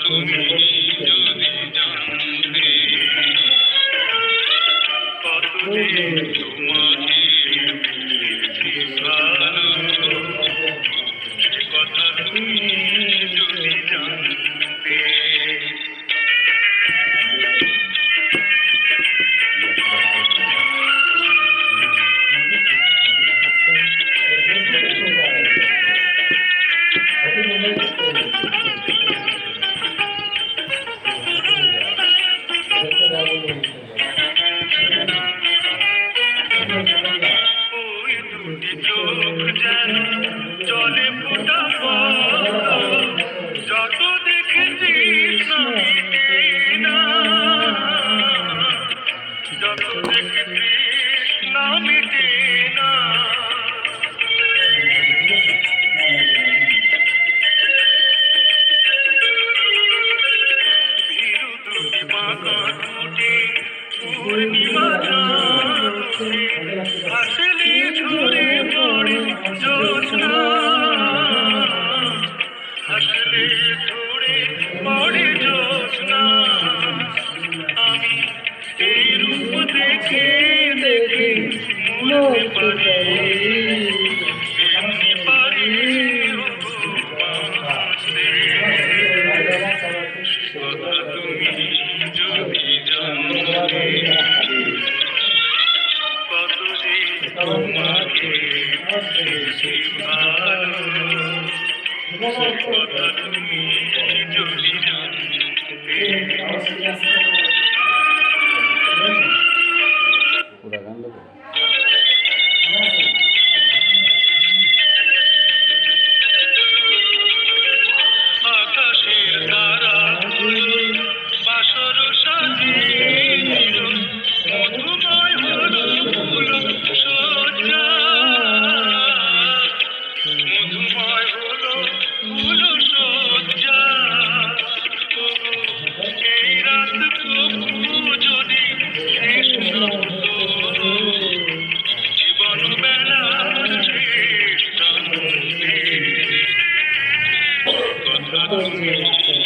তোমাকে জলে ফুটাব যত দেখেছি যত দেখেছি না। মিটে না পূর্ণিমা আসে பார்த்து